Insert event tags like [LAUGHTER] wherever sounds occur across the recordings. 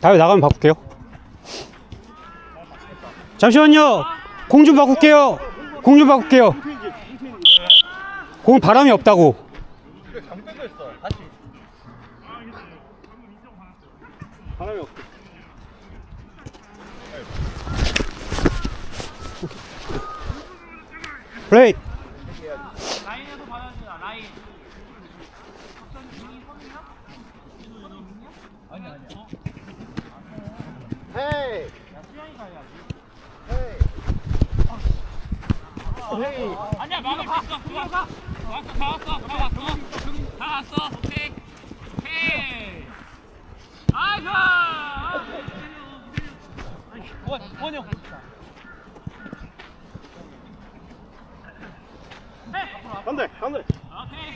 다음에 나가면 바꿀게요. 잠시만요. 공 좀 바꿀게요. 공 좀 바꿀게요. 공 바람이 없다고. 플레이 받아주자 라인 아니야 막을 수 있어. 그거 가 왔어 다 왔어 다 왔어. 다 왔어. 오케이. 오케이. 아이고! 원 원영 안돼 안돼 오케이.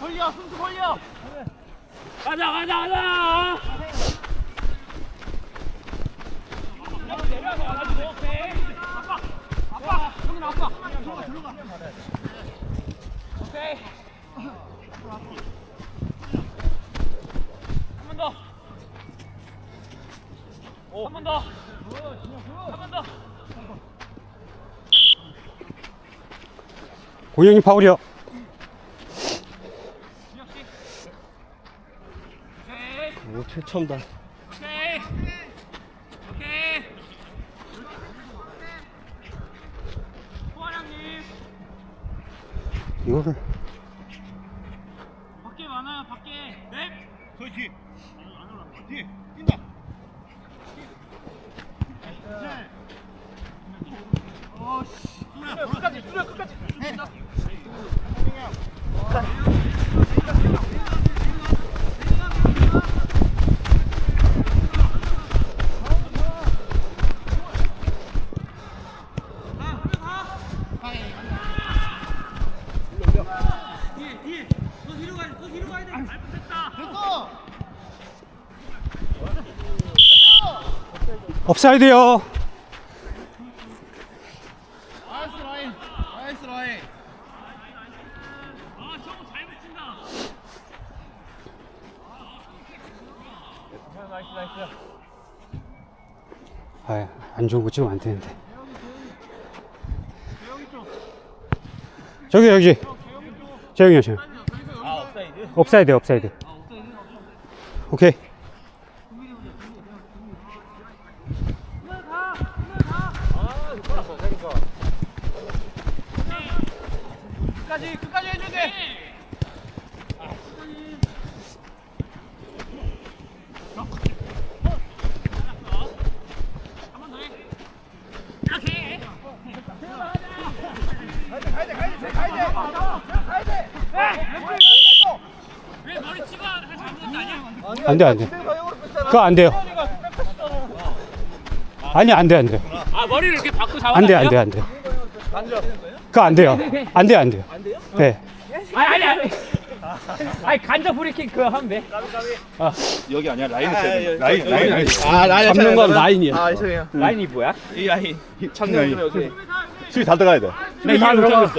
걸려 숨도 걸려 가자 가자 가자. 공영이 파울이요. 준혁 씨. 오케이. 오 최첨다 오케이. 오케이. 호환형님. 이거를 밖에 많아요. 밖에. 네. 저기 뒤에 뒤에 뛴다 끝까지 수려 끝까지 뒤에 뒤에. 더 뒤로 가야 돼. 더 뒤로 가야 돼. 잘못했다. 업사이드요. 나이스 라인 나이스 라인 아, 저거 잘 붙인다. 나이스 나이스 아, 안 좋은 거 찍으면 안 되는데. 저기 여기. 재영이요, 재영. 아 업사이드 업사이드, 업사이드. 오케이. 끝까지 끝까지 해줘야 돼 한번 더 해. 이렇게. 가야돼 가야돼 가야돼 가야돼 왜 머리 찍어? 잘못한 거 아니야? 안 돼, 안 돼. 그거 안 돼요. 아니, 안 돼, 안 돼. 아, 머리를 이렇게 바꾸 잡아. 안 돼, 안 돼, 안 돼. 그거 안 돼요. 안 돼요, 안 돼요. 안 돼요? 네. 아니, 아니, 아니. 아니, 간접 브리킹 그거 하면 돼. 여기 아니야 라인을 써야 돼. 라인 라인 라인. 아 라인 잡는 건 라인이야. 아 죄송해요 라인이 뭐야? 이 라인 찾는 라인. 수비 다 들어가야 돼. 네, 다 들어가.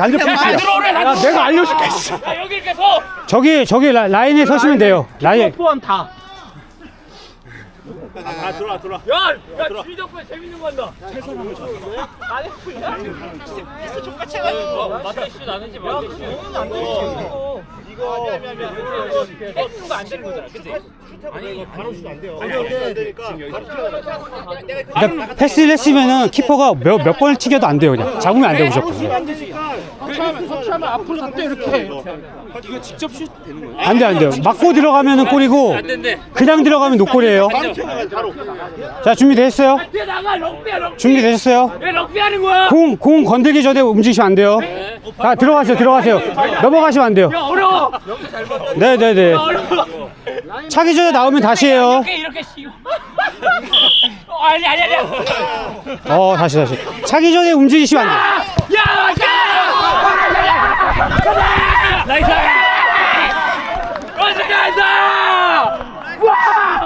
간접. 들어오래, 나 내가 알려줄게. 야, 여기 이렇게 서. 저기, 저기 라, 라인에 서시면 돼요. 라인. 포함 다. 아 들어와 들어와 야, 야, 주의적분 재밌는 거 한다. 안. 진짜 족같이 해가지고. 맞다, 씨, 나는지 맞다, 씨. 안 되지. 이거. 미안, 미안, 미안. 해주는 거안 되는 거잖아, 그치? 아니, 바로 슛 안 돼요 안 되니까 바로 그러니까 패스를 했으면은 키퍼가 몇, 몇 번을 튀겨도 안 돼요. 그냥. 잡으면 안 돼요, 무조건. 안 되니까 터치하면 앞으로 닿대 이렇게 이거 직접 슛 되는 거야? 안 돼, 안 돼요. 맞고 들어가면은 골이고. 그냥 들어가면 노골이에요. 자, 준비됐어요? 뒤에 나가, 럭비야, 럭비. 준비되셨어요? 왜 럭비 하는 거야? 공, 공 건들기 전에 움직이시면 안 돼요. 자, 들어가세요, 들어가세요. 넘어가시면 안 돼요. 야, 어려워. 네네네. 어려워. 차기 전에 나오면 다시 해요. 이렇게, 이렇게 씨. [LAUGHS] 어, 아니, 아니, 아니. 어, 다시, 다시. 차기 전에 움직이시면 안 돼요. 가자! 나이스! 나이스! 나이스! 와!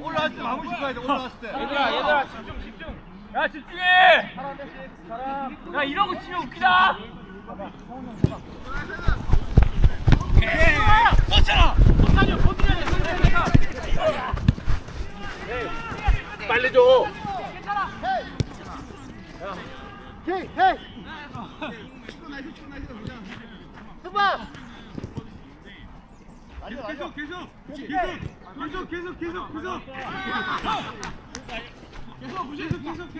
올라왔을 때 마무리 시켜야 돼 올라왔을 때 얘들아 얘들아 집중 집중 야 집중해 야 이러고 치면 웃기다 오케이 서치라 빨리 줘. 헤이 헤이. 수바 계속 계속 계속. 계속 계속 계속 계속. 계속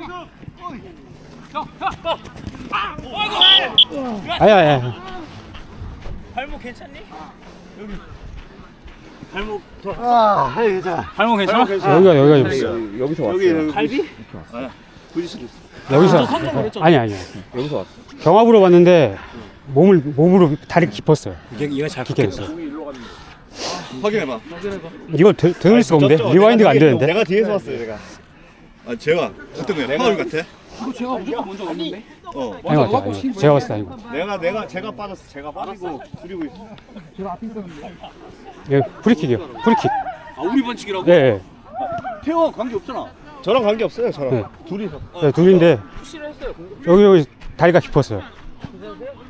아야, 아야. 발목 괜찮니? 아 헤이 자 발목 괜찮아? 여기가, 여기가 좀 있어. 여기서 왔어. 여기 갈비? 부딪혔어. 여기서. 아니, 아니야. 여기서 왔어. 경합으로 봤는데 몸을, 몸으로 다리 깊었어요. 얘가 잘 깊게 했어. 확인해봐. 이걸 되, 되돌릴 수가 없는데? 리와인드가 안 되는데? 내가 뒤에서 왔어요 제가 아 제가 어떤 거야? 파울 같아? 어. 아니, 맞아. 아니, 제가 때 아니고. 내가 내가 제가 빠졌어 제가 빠지고 줄이고 있어 예, 프리킥이요. 프리킥. 아 우리 반칙이라고? 예, 예. 태호 관계 없잖아. 저랑 관계 없어요 저랑 네. 둘이서 네, 둘인데 여기 여기 다리가 깊었어요.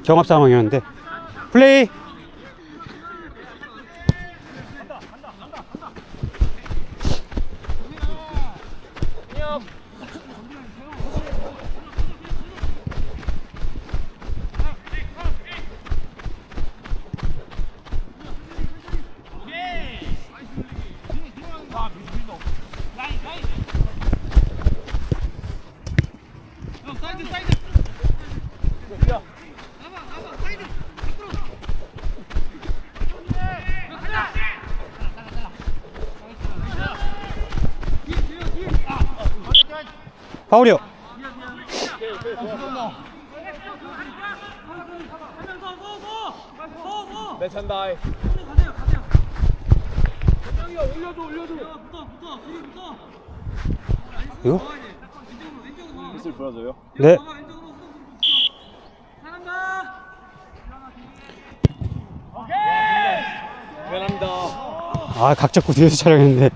경합 상황이었는데 플레이. 파울이요. 내 찬다 이거? 을 불어줘요 네. 미안합니다 아, 각 잡고 뒤에서 촬영했는데.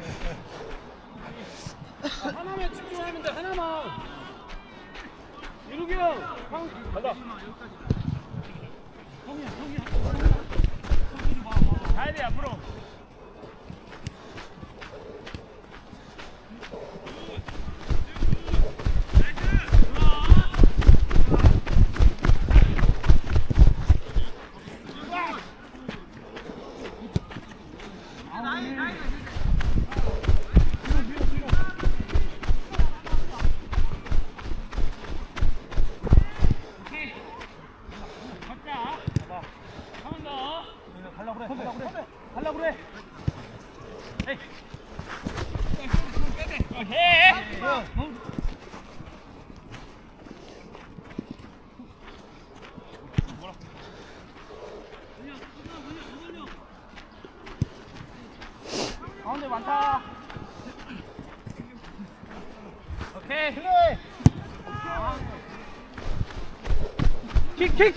킥킥.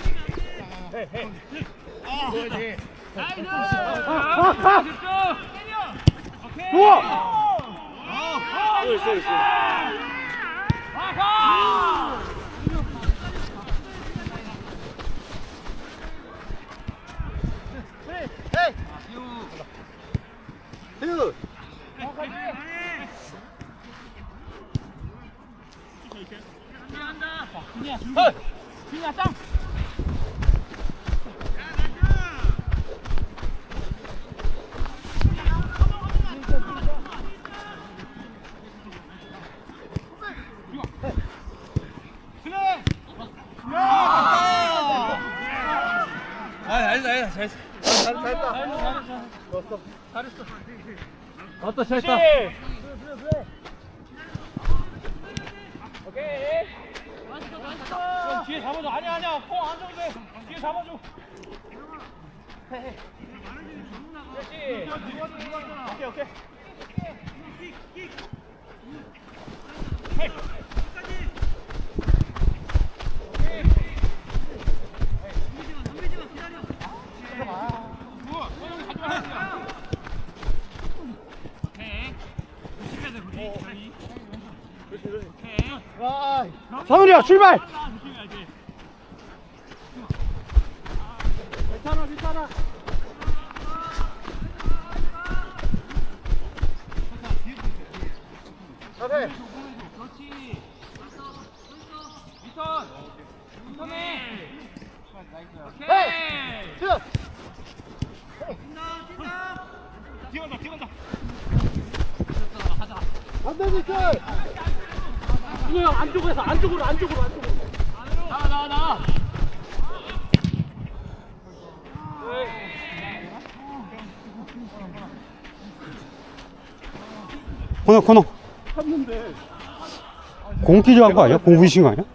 나이스. 아, 아. 오케이. 우와. 또 있어 있어. 아하. 에이. 유. 준비한다. 준비야 준비. 준비야 땅. 성윤이야 출발! 코너 코너 공 끼져간 거 아니야? 공 부딪힌 거 아니야?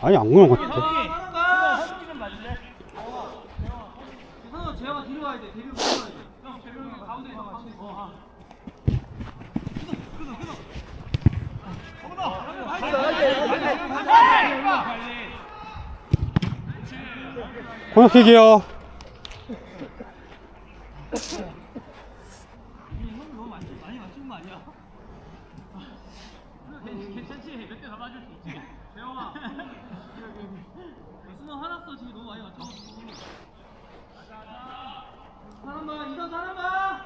아니 안 그런 것 같은데 재영아 뒤로 가야 돼. 뒤로 가야 돼. 형, 재영이 가운데 있어. 가운데. 어, 코너킥이요 맞을 수 있지? 재영아. 수능 화났어. 지금 너무 많이 맞춰가지고. 사람아, 이런 사람아!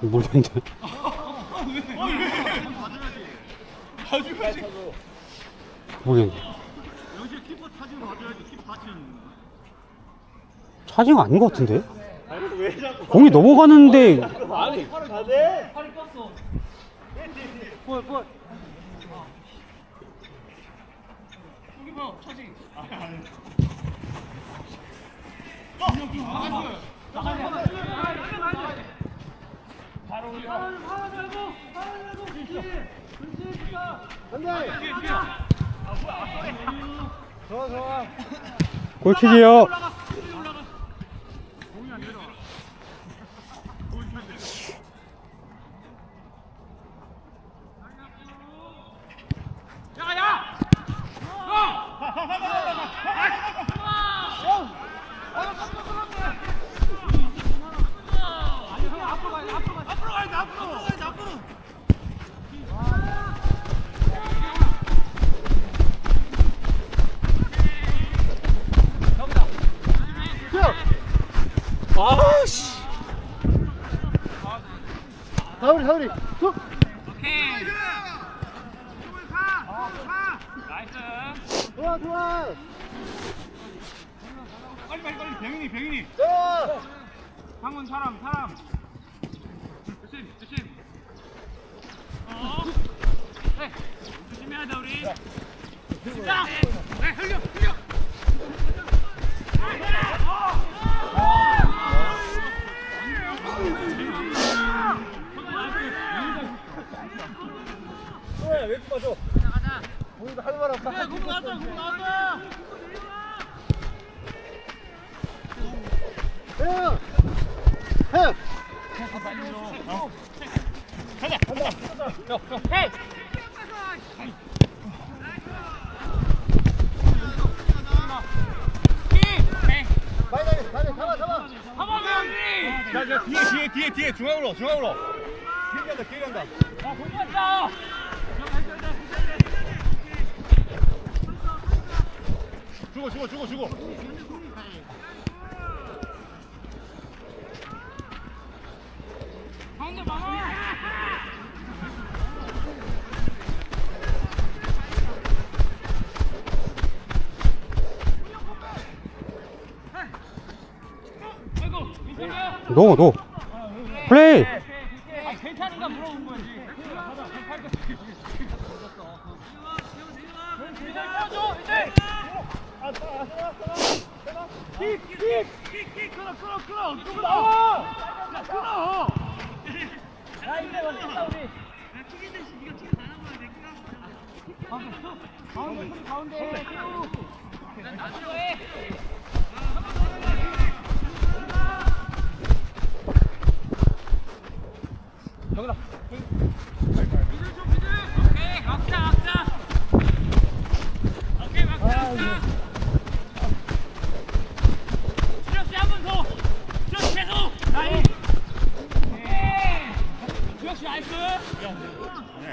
모르겠는데 모르겠는데 차징 아닌 것 같은데? 공이 넘어가는데. 아니 가네 좋아 좋아. 골킥이요 사우리 사우리 툭 나이스. 좋아 좋아 빨리 빨리 빨리 병인이 병인이 좋아 상훈 사람, 사람. 조심, 조심. 어. 네. 조심해야 돼, 우리. 자, 네, 흘려, 흘려. 좋아 왼쪽 봐줘 우리도 할말 없다 네, 공 나왔다, 공 나왔다. 형! 형! 헤이. 빨리 달려 달려 잡아 잡아 한번 더, 자자 뒤에 뒤에 뒤에 뒤에 중앙으로 중앙으로 길게 간다 길게 간다 주고 주고 주고 주고 가운데. 플레이 아, 괜찮은가 물어본 거지. 줘 이제. 끌어, 끌어, 끌어. 누구 나와? 야, 끌어. 야, 이제 왔다 우리. 가운데, 가운데. 가운데. 오케이, 막자, 막자.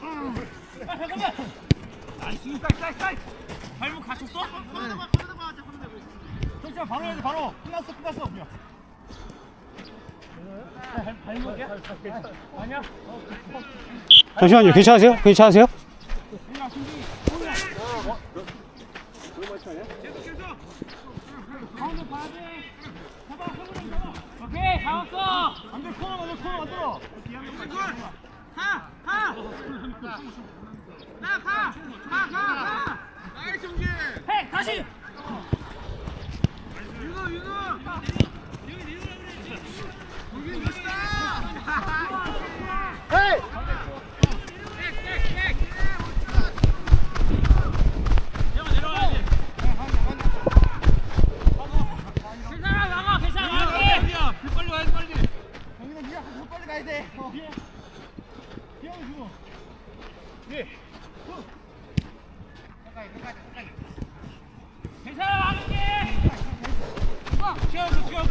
마지막 마지막 마지막. 발목 다쳤어? 정찬 바로 해야 돼 바로. 끝났어 끝났어. 그냥. 잠시만요. 괜찮으세요? 괜찮으세요? 오케이 잡았어 안돼 코너 만들어 코너 만들어. 해 다시